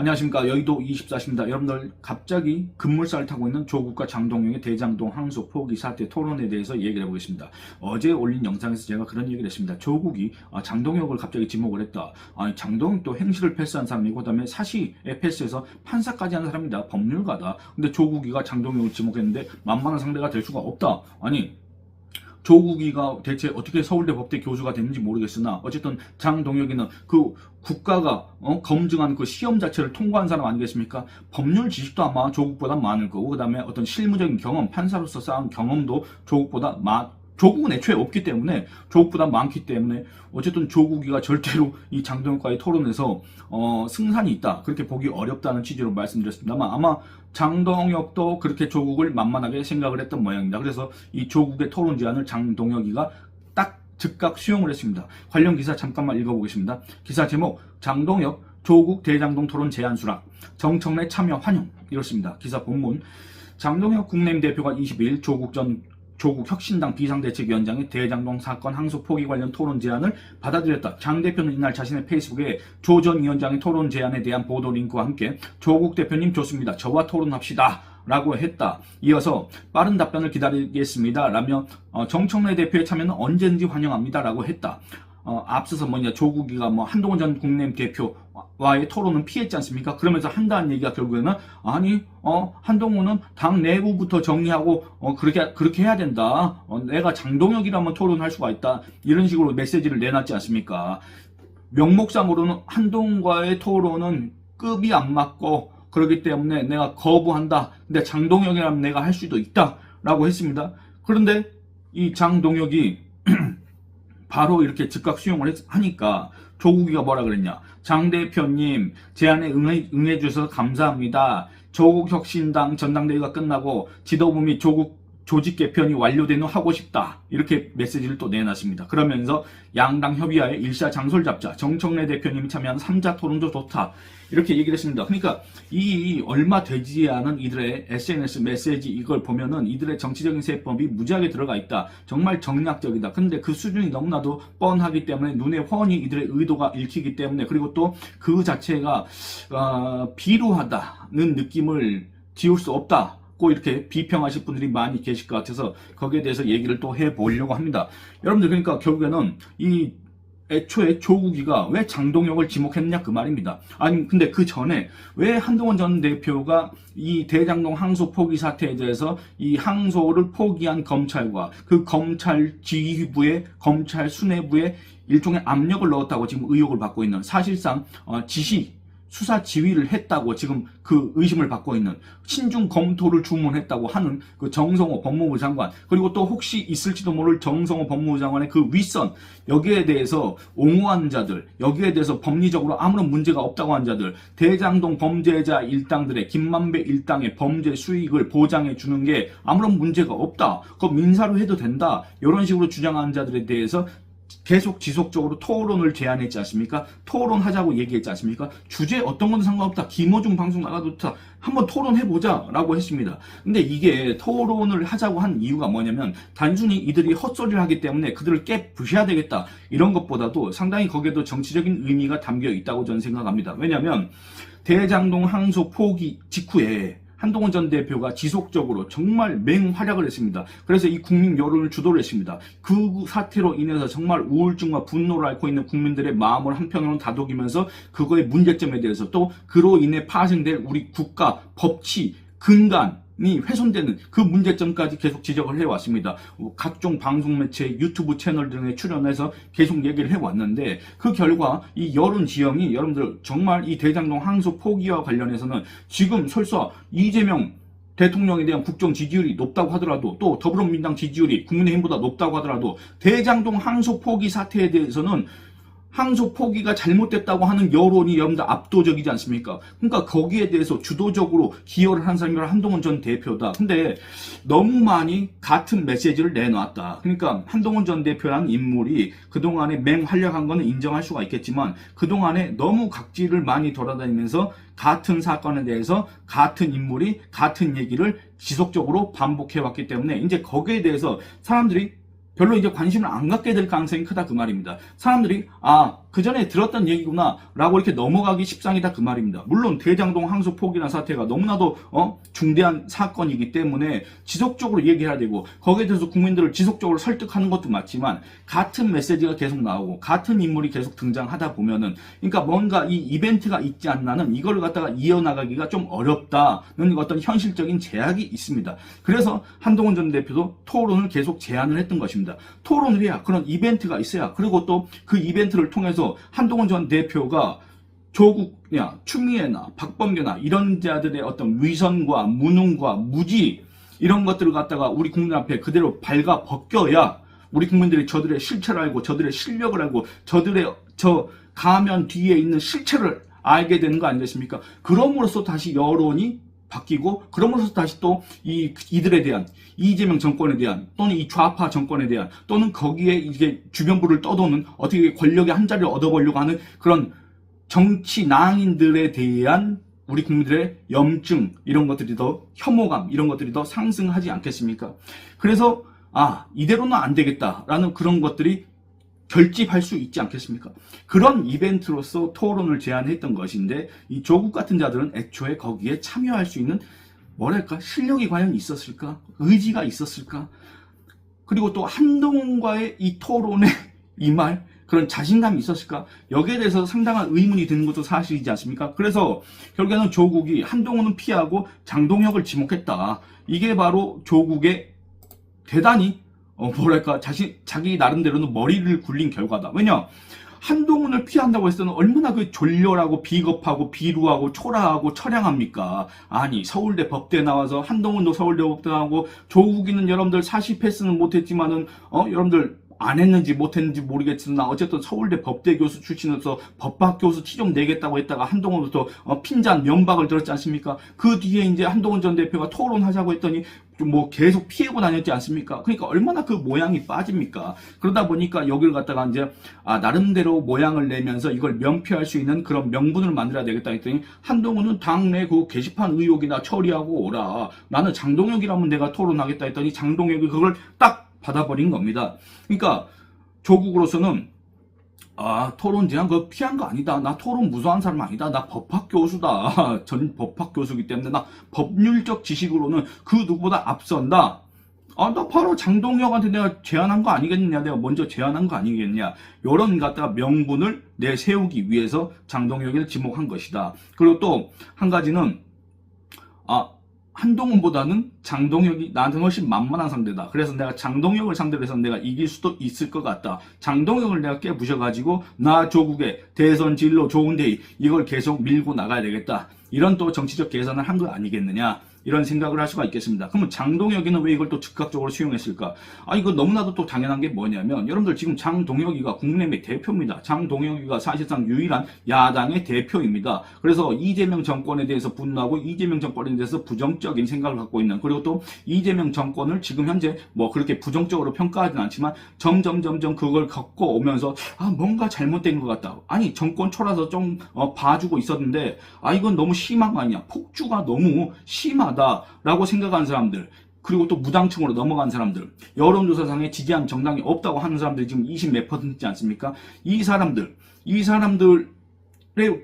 안녕하십니까 여의도 24시입니다. 여러분들 갑자기 급물살을 타고 있는 조국과 장동영의 대장동 항소 포기 사태 토론에 대해서 얘기를 해보겠습니다. 어제 올린 영상에서 제가 그런 얘기를 했습니다. 조국이 아, 장동혁을 갑자기 지목을 했다. 아니 장동혁도 행실을 패스한 사람이고 그다음에 사시에 패스해서 판사까지 한 사람이다. 법률가다. 근데 조국이가 장동혁을 지목했는데 만만한 상대가 될 수가 없다. 아니 조국이가 대체 어떻게 서울대 법대 교수가 됐는지 모르겠으나 어쨌든 장동혁이는 그 국가가 어, 검증한 그 시험 자체를 통과한 사람 아니겠습니까? 법률 지식도 아마 조국보다 많을 거고 그 다음에 어떤 실무적인 경험, 판사로서 쌓은 경험도 조국보다 많 조국은 애초에 없기 때문에 조국보다 많기 때문에 어쨌든 조국이가 절대로 이 장동혁과의 토론에서 어, 승산이 있다 그렇게 보기 어렵다는 취지로 말씀드렸습니다만 아마 장동혁도 그렇게 조국을 만만하게 생각을 했던 모양입니다. 그래서 이 조국의 토론 제안을 장동혁이가 딱 즉각 수용을 했습니다. 관련 기사 잠깐만 읽어보겠습니다. 기사 제목 장동혁 조국 대장동 토론 제안 수락 정청래 참여 환영 이렇습니다. 기사 본문 장동혁 국내임 대표가 22일 조국 전 조국 혁신당 비상대책위원장의 대장동 사건 항소 포기 관련 토론 제안을 받아들였다. 장 대표는 이날 자신의 페이스북에 조 전 위원장의 토론 제안에 대한 보도 링크와 함께 조국 대표님 좋습니다. 저와 토론합시다. 라고 했다. 이어서 빠른 답변을 기다리겠습니다. 라며 어, 정청래 대표의 참여는 언제든지 환영합니다. 라고 했다. 어, 앞서서 뭐냐 조국이가 뭐 한동훈 전 국내임 대표와의 토론은 피했지 않습니까? 그러면서 한다는 얘기가 결국에는 아니 어 한동훈은 당 내부부터 정리하고 어 그렇게 그렇게 해야 된다. 어, 내가 장동혁이라면 토론할 수가 있다. 이런 식으로 메시지를 내놨지 않습니까? 명목상으로는 한동훈과의 토론은 급이 안 맞고 그렇기 때문에 내가 거부한다. 근데 장동혁이라면 내가 할 수도 있다라고 했습니다. 그런데 이 장동혁이 바로 이렇게 즉각 수용을 했- 하니까 조국이가 뭐라 그랬냐. 장 대표님 제안에 응해, 응해주셔서 감사합니다. 조국 혁신당 전당대회가 끝나고 지도부 및 조국 조직 개편이 완료된 후 하고 싶다. 이렇게 메시지를 또 내놨습니다. 그러면서 양당 협의하에 일사 장소를 잡자. 정청래 대표님이 참여한 3자 토론도 좋다. 이렇게 얘기를 했습니다. 그러니까 이 얼마 되지 않은 이들의 SNS 메시지 이걸 보면은 이들의 정치적인 세법이 무지하게 들어가 있다. 정말 정략적이다. 근데 그 수준이 너무나도 뻔하기 때문에 눈에 훤히 이들의 의도가 읽히기 때문에 그리고 또 그 자체가 어, 비루하다는 느낌을 지울 수 없다. 고 이렇게 비평하실 분들이 많이 계실 것 같아서 거기에 대해서 얘기를 또 해보려고 합니다. 여러분들 그러니까 결국에는 이 애초에 조국이가 왜 장동혁을 지목했느냐 그 말입니다. 아니 근데 그 전에 왜 한동훈 전 대표가 이 대장동 항소 포기 사태에 대해서 이 항소를 포기한 검찰과 그 검찰 지휘부의 검찰 수뇌부에 일종의 압력을 넣었다고 지금 의혹을 받고 있는 사실상 어, 지시 수사 지휘를 했다고 지금 그 의심을 받고 있는 신중 검토를 주문했다고 하는 그 정성호 법무부 장관. 그리고 또 혹시 있을지도 모를 정성호 법무부 장관의 그 윗선 여기에 대해서 옹호한 자들 여기에 대해서 법리적으로 아무런 문제가 없다고 한 자들 대장동 범죄자 일당들의 김만배 일당의 범죄 수익을 보장해 주는 게 아무런 문제가 없다. 그거 민사로 해도 된다. 이런 식으로 주장하는 자들에 대해서 계속 지속적으로 토론을 제안했지 않습니까? 토론하자고 얘기했지 않습니까? 주제 어떤 건 상관없다. 김호중 방송 나가도 좋다. 한번 토론해보자. 라고 했습니다. 근데 이게 토론을 하자고 한 이유가 뭐냐면 단순히 이들이 헛소리를 하기 때문에 그들을 깨 부셔야 되겠다. 이런 것보다도 상당히 거기에도 정치적인 의미가 담겨 있다고 저는 생각합니다. 왜냐하면 대장동 항소 포기 직후에 한동훈 전 대표가 지속적으로 정말 맹활약을 했습니다. 그래서 이 국민 여론을 주도를 했습니다. 그 사태로 인해서 정말 우울증과 분노를 앓고 있는 국민들의 마음을 한편으로 다독이면서 그거의 문제점에 대해서 또 그로 인해 파생될 우리 국가, 법치, 근간, 이 훼손되는 그 문제점까지 계속 지적을 해왔습니다. 각종 방송 매체, 유튜브 채널 등에 출연해서 계속 얘기를 해왔는데 그 결과 이 여론 지형이 여러분들 정말 이 대장동 항소 포기와 관련해서는 지금 설사 이재명 대통령에 대한 국정 지지율이 높다고 하더라도 또 더불어민주당 지지율이 국민의힘보다 높다고 하더라도 대장동 항소 포기 사태에 대해서는 항소 포기가 잘못됐다고 하는 여론이 여러분들 압도적이지 않습니까? 그러니까 거기에 대해서 주도적으로 기여를 한 사람이 한동훈 전 대표다. 근데 너무 많이 같은 메시지를 내놨다. 그러니까 한동훈 전 대표라는 인물이 그동안에 맹활약한 거는 인정할 수가 있겠지만 그동안에 너무 각지를 많이 돌아다니면서 같은 사건에 대해서 같은 인물이 같은 얘기를 지속적으로 반복해왔기 때문에 이제 거기에 대해서 사람들이 별로 이제 관심을 안 갖게 될 가능성이 크다 그 말입니다. 사람들이 아그 전에 들었던 얘기구나 라고 이렇게 넘어가기 십상이다 그 말입니다. 물론 대장동 항소 포기란 사태가 너무나도 어? 중대한 사건이기 때문에 지속적으로 얘기해야 되고 거기에 대해서 국민들을 지속적으로 설득하는 것도 맞지만 같은 메시지가 계속 나오고 같은 인물이 계속 등장하다 보면은 그러니까 뭔가 이 이벤트가 있지 않나는 이걸 갖다가 이어나가기가 좀 어렵다는 어떤 현실적인 제약이 있습니다. 그래서 한동훈 전 대표도 토론을 계속 제안을 했던 것입니다. 토론을 해야 그런 이벤트가 있어야 그리고 또 그 이벤트를 통해서 한동훈 전 대표가 조국이나 추미애나 박범계나 이런 자들의 어떤 위선과 무능과 무지 이런 것들을 갖다가 우리 국민 앞에 그대로 발가 벗겨야 우리 국민들이 저들의 실체를 알고 저들의 실력을 알고 저들의 저 가면 뒤에 있는 실체를 알게 되는 거 아니겠습니까? 그럼으로써 다시 여론이 바뀌고 그럼으로써 다시 또 이 이들에 대한 이재명 정권에 대한 또는 이 좌파 정권에 대한 또는 거기에 이게 주변부를 떠도는 어떻게 권력의 한 자리를 얻어보려고 하는 그런 정치 낭인들에 대한 우리 국민들의 염증 이런 것들이 더 혐오감 이런 것들이 더 상승하지 않겠습니까? 그래서 아 이대로는 안 되겠다라는 그런 것들이 결집할 수 있지 않겠습니까? 그런 이벤트로서 토론을 제안했던 것인데 이 조국 같은 자들은 애초에 거기에 참여할 수 있는 뭐랄까 실력이 과연 있었을까? 의지가 있었을까? 그리고 또 한동훈과의 이 토론의 이말 그런 자신감이 있었을까? 여기에 대해서 상당한 의문이 드는 것도 사실이지 않습니까? 그래서 결국에는 조국이 한동훈은 피하고 장동혁을 지목했다. 이게 바로 조국의 대단히 어, 뭐랄까 자신 자기 나름대로는 머리를 굴린 결과다. 왜냐? 한동훈을 피한다고 때는 얼마나 그 졸렬하고 비겁하고 비루하고 초라하고 처량합니까? 아니 서울대 법대 나와서 한동훈도 서울대 법대 나오고 조국이는 여러분들 사시 패스는 못했지만은 어 여러분들 안 했는지 못했는지 모르겠으나 어쨌든 서울대 법대 교수 출신으로서 법학 교수 취종 내겠다고 했다가 한동훈부터 어, 핀잔 면박을 들었지 않습니까? 그 뒤에 이제 한동훈 전 대표가 토론하자고 했더니 좀뭐 계속 피하고 다녔지 않습니까? 그러니까 얼마나 그 모양이 빠집니까? 그러다 보니까 여기를 갖다가 이제 아 나름대로 모양을 내면서 이걸 명피할 수 있는 그런 명분을 만들어야 되겠다 했더니 한동훈은 당내 그 게시판 의혹이나 처리하고 오라. 나는 장동혁이라면 내가 토론하겠다 했더니 장동혁이 그걸 딱 받아버린 겁니다. 그러니까 조국으로서는 아 토론 제한 그거 피한 거 아니다. 나 토론 무서워하는 사람 아니다. 나 법학 교수다. 전 법학 교수기 때문에 나 법률적 지식으로는 그 누구보다 앞선다. 아, 나 바로 장동혁한테 내가 제안한 거 아니겠느냐? 내가 먼저 제안한 거 아니겠냐? 요런 갖다가 명분을 내세우기 위해서 장동혁을 지목한 것이다. 그리고 또 한 가지는 아 한동훈보다는 장동혁이 나한테는 훨씬 만만한 상대다. 그래서 내가 장동혁을 상대로 해서 내가 이길 수도 있을 것 같다. 장동혁을 내가 깨부셔가지고 나 조국의 대선 진로 좋은데 이걸 계속 밀고 나가야 되겠다. 이런 또 정치적 계산을 한 거 아니겠느냐. 이런 생각을 할 수가 있겠습니다. 그러면 장동혁이는 왜 이걸 또 즉각적으로 수용했을까? 아, 이거 너무나도 또 당연한 게 뭐냐면, 여러분들 지금 장동혁이가 국민의힘의 대표입니다. 장동혁이가 사실상 유일한 야당의 대표입니다. 그래서 이재명 정권에 대해서 분노하고 이재명 정권에 대해서 부정적인 생각을 갖고 있는, 그리고 또 이재명 정권을 지금 현재 뭐 그렇게 부정적으로 평가하지는 않지만 점점 점점 그걸 겪고 오면서 아, 뭔가 잘못된 것 같다. 아니, 정권 초라서 좀 어, 봐주고 있었는데, 아, 이건 너무 심한 거 아니야. 폭주가 너무 심하다. 라고 생각하는 사람들, 그리고 또 무당층으로 넘어간 사람들, 여론조사상에 지지한 정당이 없다고 하는 사람들이 지금 20 몇 퍼센트지 않습니까? 이 사람들, 이 사람들의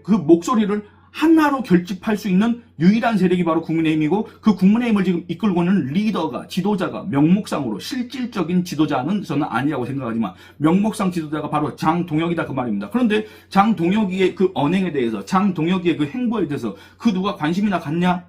그 목소리를 하나로 결집할 수 있는 유일한 세력이 바로 국민의힘이고 그 국민의힘을 지금 이끌고 있는 리더가 지도자가 명목상으로 실질적인 지도자는 저는 아니라고 생각하지만 명목상 지도자가 바로 장동혁이다 그 말입니다. 그런데 장동혁이의 그 언행에 대해서 장동혁이의 그 행보에 대해서 그 누가 관심이나 갖냐?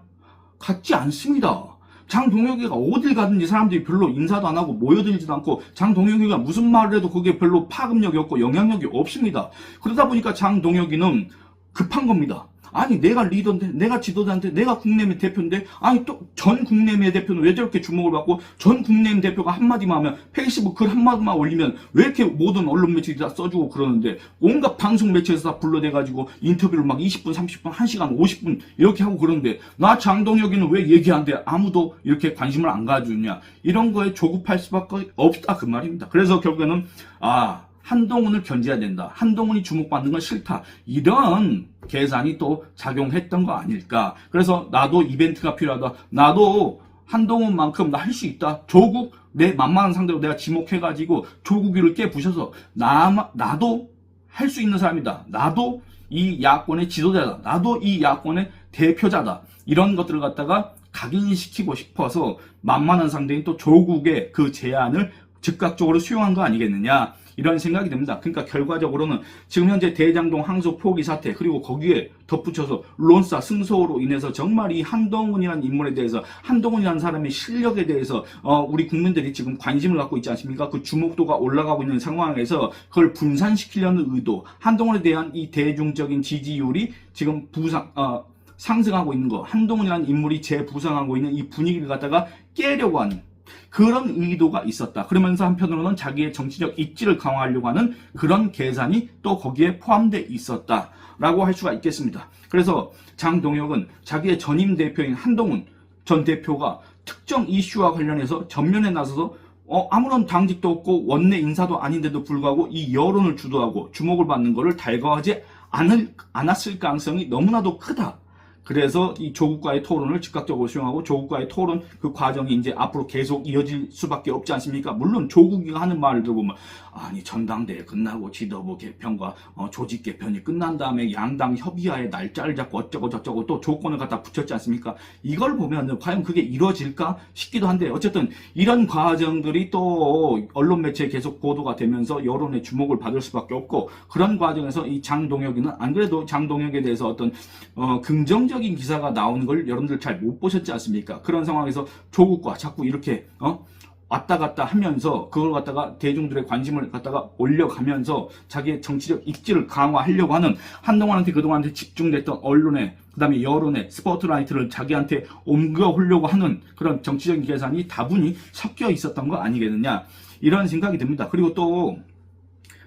갖지 않습니다. 장동혁이가 어딜 가든지 사람들이 별로 인사도 안 하고 모여들지도 않고 장동혁이가 무슨 말을 해도 그게 별로 파급력이 없고 영향력이 없습니다. 그러다 보니까 장동혁이는 급한 겁니다. 아니 내가 리더인데 내가 지도자인데 내가 국내외 대표인데 아니 또 전 국내외 대표는 왜 저렇게 주목을 받고 전 국내외 대표가 한마디만 하면 페이스북 글 한마디만 올리면 왜 이렇게 모든 언론 매체들이 다 써주고 그러는데 온갖 방송 매체에서 다 불러대가지고 인터뷰를 막 20분 30분 1시간 50분 이렇게 하고 그러는데 나 장동혁이는 왜 얘기 안 돼? 아무도 이렇게 관심을 안 가져주냐 이런 거에 조급할 수밖에 없다 그 말입니다. 그래서 결국에는 아 한동훈을 견제해야 된다. 한동훈이 주목받는 건 싫다. 이런 계산이 또 작용했던 거 아닐까. 그래서 나도 이벤트가 필요하다. 나도 한동훈만큼 나 할 수 있다. 조국 내 만만한 상대로 내가 지목해가지고 조국이를 깨부셔서 나 나도 할 수 있는 사람이다. 나도 이 야권의 지도자다. 나도 이 야권의 대표자다. 이런 것들을 갖다가 각인시키고 싶어서 만만한 상대인 또 조국의 그 제안을 즉각적으로 수용한 거 아니겠느냐. 이런 생각이 듭니다. 그러니까 결과적으로는 지금 현재 대장동 항소 포기 사태 그리고 거기에 덧붙여서 론사 승소로 인해서 정말 이 한동훈이라는 인물에 대해서 한동훈이라는 사람의 실력에 대해서 어, 우리 국민들이 지금 관심을 갖고 있지 않습니까? 그 주목도가 올라가고 있는 상황에서 그걸 분산시키려는 의도, 한동훈에 대한 이 대중적인 지지율이 지금 부상 어, 상승하고 있는 거, 한동훈이라는 인물이 재부상하고 있는 이 분위기를 갖다가 깨려고 하는 그런 의도가 있었다. 그러면서 한편으로는 자기의 정치적 입지를 강화하려고 하는 그런 계산이 또 거기에 포함되어 있었다. 라고 할 수가 있겠습니다. 그래서 장동혁은 자기의 전임 대표인 한동훈 전 대표가 특정 이슈와 관련해서 전면에 나서서 어, 아무런 당직도 없고 원내 인사도 아닌데도 불구하고 이 여론을 주도하고 주목을 받는 것을 달가워하지 않을, 않았을 가능성이 너무나도 크다. 그래서 이 조국과의 토론을 즉각적으로 수용하고 조국과의 토론 그 과정이 이제 앞으로 계속 이어질 수밖에 없지 않습니까? 물론 조국이가 하는 말을 들어보면 아니 전당대회 끝나고 지도부 개편과 어, 조직 개편이 끝난 다음에 양당 협의하에 날짜를 잡고 어쩌고 저쩌고 또 조건을 갖다 붙였지 않습니까? 이걸 보면 과연 그게 이루어질까 싶기도 한데 어쨌든 이런 과정들이 또 언론 매체에 계속 보도가 되면서 여론의 주목을 받을 수밖에 없고 그런 과정에서 이 장동혁이는 안 그래도 장동혁에 대해서 어떤 어, 긍정적 긍정적인 기사가 나오는 걸 여러분들 잘 못 보셨지 않습니까? 그런 상황에서 조국과 자꾸 이렇게 어? 왔다 갔다 하면서 그걸 갖다가 대중들의 관심을 갖다가 올려가면서 자기의 정치적 입지를 강화하려고 하는 한동안한테 그동안한테 집중됐던 언론의 그다음에 여론의 스포트라이트를 자기한테 옮겨오려고 하는 그런 정치적인 계산이 다분히 섞여 있었던 거 아니겠느냐 이런 생각이 듭니다. 그리고 또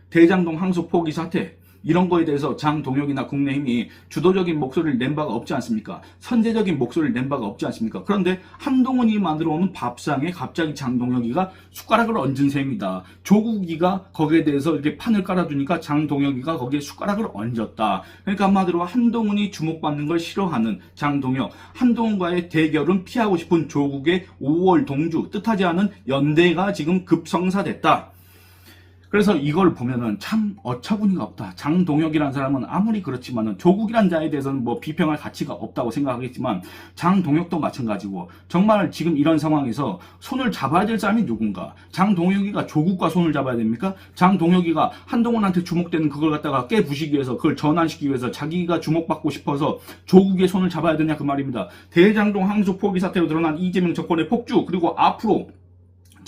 대장동 항소 포기 사태 이런 거에 대해서 장동혁이나 국내힘이 주도적인 목소리를 낸 바가 없지 않습니까? 선제적인 목소리를 낸 바가 없지 않습니까? 그런데 한동훈이 만들어 오는 밥상에 갑자기 장동혁이가 숟가락을 얹은 셈이다. 조국이가 거기에 대해서 이렇게 판을 깔아주니까 장동혁이가 거기에 숟가락을 얹었다. 그러니까 한마디로 한동훈이 주목받는 걸 싫어하는 장동혁, 한동훈과의 대결은 피하고 싶은 조국의 5월 동주, 뜻하지 않은 연대가 지금 급성사됐다. 그래서 이걸 보면은 참 어처구니가 없다. 장동혁이라는 사람은 아무리 그렇지만은 조국이란 자에 대해서는 뭐 비평할 가치가 없다고 생각하겠지만 장동혁도 마찬가지고 정말 지금 이런 상황에서 손을 잡아야 될 사람이 누군가? 장동혁이가 조국과 손을 잡아야 됩니까? 장동혁이가 한동훈한테 주목되는 그걸 갖다가 깨부시기 위해서 그걸 전환시키기 위해서 자기가 주목받고 싶어서 조국의 손을 잡아야 되냐 그 말입니다. 대장동 항소 포기 사태로 드러난 이재명 정권의 폭주 그리고 앞으로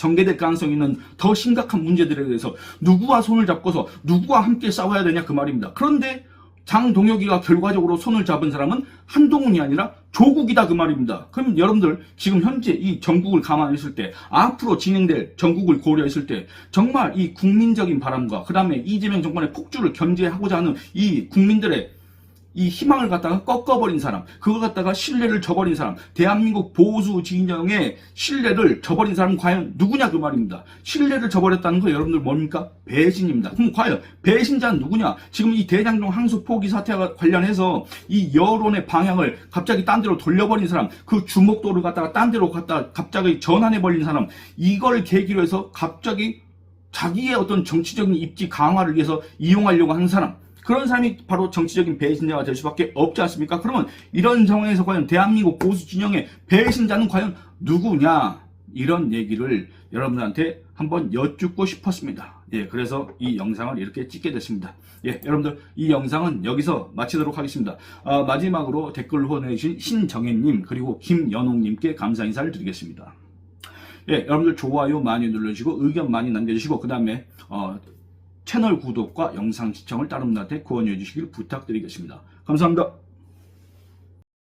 전개될 가능성이 있는 더 심각한 문제들에 대해서 누구와 손을 잡고서 누구와 함께 싸워야 되냐 그 말입니다. 그런데 장동혁이가 결과적으로 손을 잡은 사람은 한동훈이 아니라 조국이다 그 말입니다. 그럼 여러분들 지금 현재 이 전국을 감안했을 때 앞으로 진행될 전국을 고려했을 때 정말 이 국민적인 바람과 그 다음에 이재명 정권의 폭주를 견제하고자 하는 이 국민들의 이 희망을 갖다가 꺾어버린 사람, 그걸 갖다가 신뢰를 저버린 사람, 대한민국 보수 진영의 신뢰를 저버린 사람은 과연 누구냐 그 말입니다. 신뢰를 저버렸다는 거 여러분들 뭡니까? 배신입니다. 그럼 과연 배신자는 누구냐? 지금 이 대장동 항소 포기 사태와 관련해서 이 여론의 방향을 갑자기 딴 데로 돌려버린 사람, 그 주목도를 갖다가 딴 데로 갖다가 갑자기 전환해버린 사람, 이걸 계기로 해서 갑자기 자기의 어떤 정치적인 입지 강화를 위해서 이용하려고 하는 사람, 그런 사람이 바로 정치적인 배신자가 될 수밖에 없지 않습니까? 그러면 이런 상황에서 과연 대한민국 보수 진영의 배신자는 과연 누구냐? 이런 얘기를 여러분들한테 한번 여쭙고 싶었습니다. 예, 그래서 이 영상을 이렇게 찍게 됐습니다. 예, 여러분들 이 영상은 여기서 마치도록 하겠습니다. 아, 마지막으로 댓글 후원해주신 신정혜님 그리고 김연옥님께 감사 인사를 드리겠습니다. 예, 여러분들 좋아요 많이 눌러주시고 의견 많이 남겨주시고 그 다음에 어, 채널 구독과 영상 시청을 분한테 구원해 주시길 부탁드리겠습니다. 감사합니다.